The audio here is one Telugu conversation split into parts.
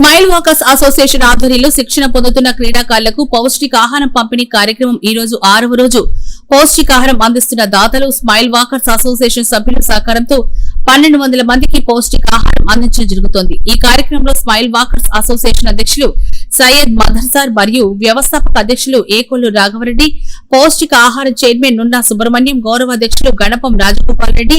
స్మైల్ వాకర్స్ అసోసియేషన్ ఆధ్వర్యంలో శిక్షణ పొందుతున్న క్రీడాకారులకు పౌష్టికాహారం పంపిణీ కార్యక్రమం ఈ రోజు ఆరవ రోజు. పౌష్టికాహారం అందిస్తున్న దాతలు స్మైల్ వాకర్స్ అసోసియేషన్ సభ్యుల సహకారంతో పన్నెండు వందల మందికి పౌష్టికాహారం అందించడం జరుగుతోంది. ఈ కార్యక్రమంలో స్మైల్ వాకర్స్ అసోసియేషన్ అధ్యక్షులు సయ్యద్ మదర్సార్ మరియు వ్యవస్థాపక అధ్యక్షులు ఏకొల్లు రాఘవరెడ్డి పౌష్టిక ఆహార చైర్మన్ నున్నా సుబ్రహ్మణ్యం గౌరవ అధ్యక్షులు Ganapam Rajagopal Reddy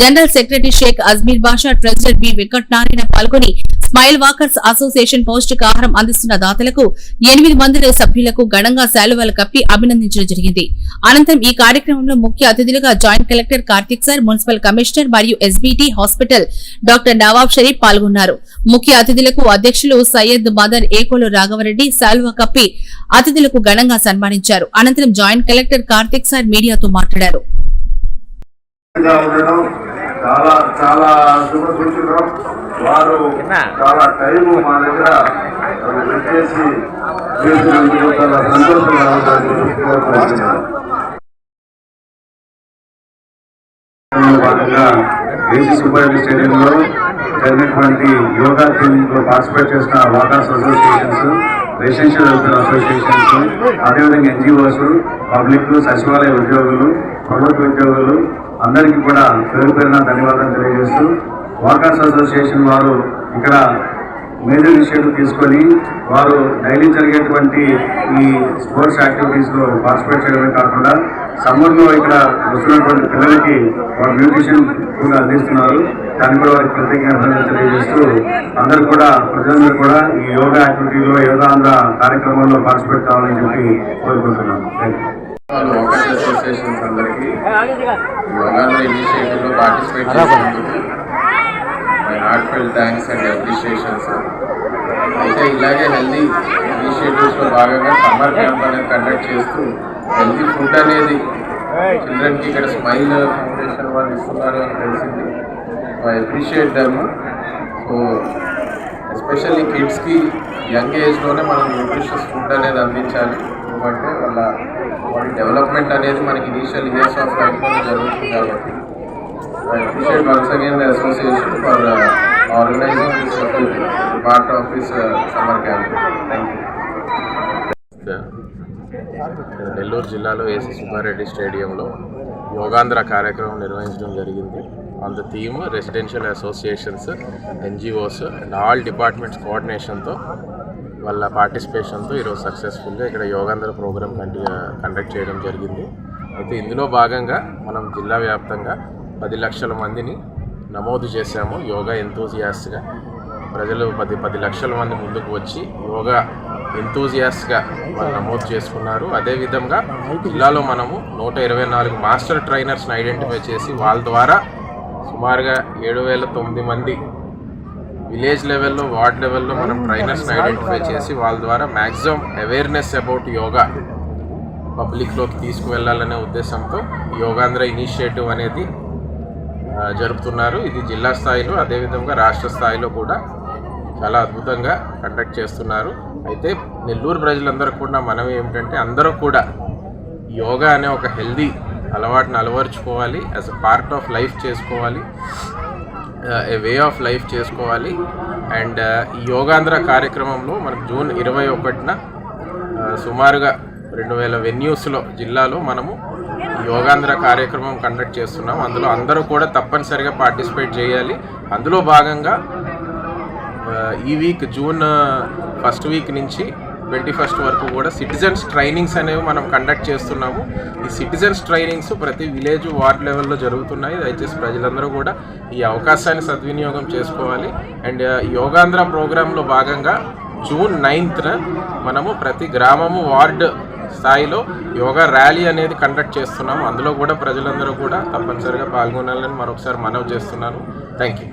general secretary Shaik Ajmeer Basha treasurer B Venkatanarayana పాల్గొని స్మైల్ వాకర్స్ అసోసియేషన్ పౌష్టికాహారం అందిస్తున్న దాతలకు ఎనిమిది మంది సభ్యులకు ఘనంగా శాలువాలు కప్పి అభినందించడం జరిగింది. అనంతరం ఈ కార్యక్రమంలో ముఖ్య అతిథులుగా joint collector Karthik sir municipal commissioner మరియు SBT hospital doctor Nawab Sharif పాల్గొన్నారు. ముఖ్య అతిథులకు అధ్యక్షులు సయ్యద్ మదర్ ఏకోలు రాఘవరెడ్డి శాలువా కప్పి అతిథులకు ఘనంగా సన్మానించారు. అనంతరం జాయింట్ కలెక్టర్ కార్తిక్ సార్ మీడియాతో మాట్లాడారు. గా ఉండడం చాలా చాలా శుభసూచకం వారు చాలా టైం మా దగ్గర వచ్చేసి చేసినందుకు చాలా సంతోషంగా ఉందని కోరుకుంటున్నాను భాగంగా ఏసీ సూపర్ స్టేడియంలో జరిగినటువంటి యోగా ట్రైనింగ్లో పార్టిసిపేట్ చేసిన walkers associations residential welfare associations అదేవిధంగా ఎన్జిఓస్ పబ్లిక్ సచివాలయ ఉద్యోగులు ప్రభుత్వ ఉద్యోగులు అందరికీ కూడా పేరు పేరున ధన్యవాదాలు తెలియజేస్తూ వాకర్స్ అసోసియేషన్ వారు ఇక్కడ మేజర్ ఇనిషియేటివ్ తీసుకొని వారు డైలీ జరిగేటువంటి ఈ స్పోర్ట్స్ యాక్టివిటీస్లో పార్టిసిపేట్ చేయడమే కాకుండా సమ్మర్లో ఇక్కడ వస్తున్నటువంటి పిల్లలకి వారు న్యూట్రిషన్ కూడా అందిస్తున్నారు. దాన్ని కూడా వారికి ప్రత్యేకంగా తెలియజేస్తూ అందరూ కూడా ప్రజలందరూ కూడా ఈ యోగా యాక్టివిటీలో యోగాంధ్ర కార్యక్రమంలో పార్టిసిపేట్ కావాలని చెప్పి కోరుకుంటున్నాను. అసోసియేషన్స్ అందరికీ యోగాంధ్ర ఇనిషియేటివ్లో పార్టిసిపేట్ చేసినందుకు my heart thanks and appreciations. అయితే ఇలాగే హెల్దీ ఇనిషియేటివ్స్లో భాగంగా సమ్మర్ క్యాంప్ అనేది కండక్ట్ చేస్తూ హెల్దీ ఫుడ్ అనేది చిల్డ్రన్కి ఇక్కడ స్మైల్ ఫౌండేషన్ వాళ్ళు ఇస్తున్నారు అని తెలిసింది. So I appreciate them so especially కిడ్స్కి యంగ్ ఏజ్లోనే మనం న్యూట్రిషియస్ ఫుడ్ అనేది అందించాలి. ఎందుకంటే వాళ్ళ వాళ్ళ డెవలప్మెంట్ అనేది మనకి ఇనీషియల్ ఇయర్స్ ఆఫ్ లైఫ్లో జరుగుతుంది కాబట్టి. I appreciate once again the association for organizing this part of this uh, summer camp. Nellore జిల్లాలో ఏసీ సుబ్బారెడ్డి స్టేడియంలో యోగాంధ్ర కార్యక్రమం నిర్వహించడం జరిగింది. On the theme residential associations NGOs and all departments కోఆర్డినేషన్తో వాళ్ళ పార్టిసిపేషన్తో ఈరోజు సక్సెస్ఫుల్గా ఇక్కడ యోగాంధ్ర ప్రోగ్రామ్ కంటి కండక్ట్ చేయడం జరిగింది. అయితే ఇందులో భాగంగా మనం జిల్లా వ్యాప్తంగా పది లక్షల మందిని నమోదు చేశాము. యోగా ఎంతోజియాస్గా ప్రజలు పది పది లక్షల మంది ముందుకు వచ్చి యోగా ఎంతూజియాస్ట్గా వాళ్ళు నమోదు చేసుకున్నారు. అదేవిధంగా జిల్లాలో మనము నూట ఇరవై నాలుగు మాస్టర్ ట్రైనర్స్ని ఐడెంటిఫై చేసి వాళ్ళ ద్వారా సుమారుగా ఏడు వేల తొమ్మిది మంది విలేజ్ లెవెల్లో వార్డ్ లెవెల్లో మనం ట్రైనర్స్ని ఐడెంటిఫై చేసి వాళ్ళ ద్వారా మ్యాక్సిమం అవేర్నెస్ అబౌట్ యోగా పబ్లిక్లోకి తీసుకువెళ్ళాలనే ఉద్దేశంతో యోగాంధ్ర ఇనిషియేటివ్ అనేది జరుపుతున్నారు. ఇది జిల్లా స్థాయిలో అదేవిధంగా రాష్ట్ర స్థాయిలో కూడా చాలా అద్భుతంగా కండక్ట్ చేస్తున్నారు. అయితే నెల్లూరు ప్రజలందరూ కూడా మనం ఏమిటంటే అందరూ కూడా యోగా అనే ఒక హెల్దీ అలవాటుని అలవరుచుకోవాలి. As a part of life చేసుకోవాలి. ఏ వే ఆఫ్ లైఫ్ చేసుకోవాలి. అండ్ uh, ఈ యోగాంధ్ర కార్యక్రమంలో మనకు జూన్ ఇరవై ఒకటిన uh, సుమారుగా రెండు వేల వెన్యూస్లో జిల్లాలో మనము యోగాంధ్ర కార్యక్రమం కండక్ట్ చేస్తున్నాం. అందులో అందరూ కూడా తప్పనిసరిగా పార్టిసిపేట్ చేయాలి. అందులో భాగంగా ఈ వీక్ జూన్ ఫస్ట్ వీక్ నుంచి ట్వంటీ ఫస్ట్ వరకు కూడా సిటిజన్స్ ట్రైనింగ్స్ అనేవి మనం కండక్ట్ చేస్తున్నాము. ఈ సిటిజన్స్ ట్రైనింగ్స్ ప్రతి విలేజ్ వార్డ్ లెవెల్లో జరుగుతున్నాయి. దయచేసి ప్రజలందరూ కూడా ఈ అవకాశాన్ని సద్వినియోగం చేసుకోవాలి. అండ్ యోగాంధ్ర ప్రోగ్రాంలో భాగంగా జూన్ నైన్త్న మనము ప్రతి గ్రామము వార్డ్ స్థాయిలో యోగా ర్యాలీ అనేది కండక్ట్ చేస్తున్నాము. అందులో కూడా ప్రజలందరూ కూడా తప్పనిసరిగా పాల్గొనాలని మరొకసారి మనవి చేస్తున్నాను. Thank you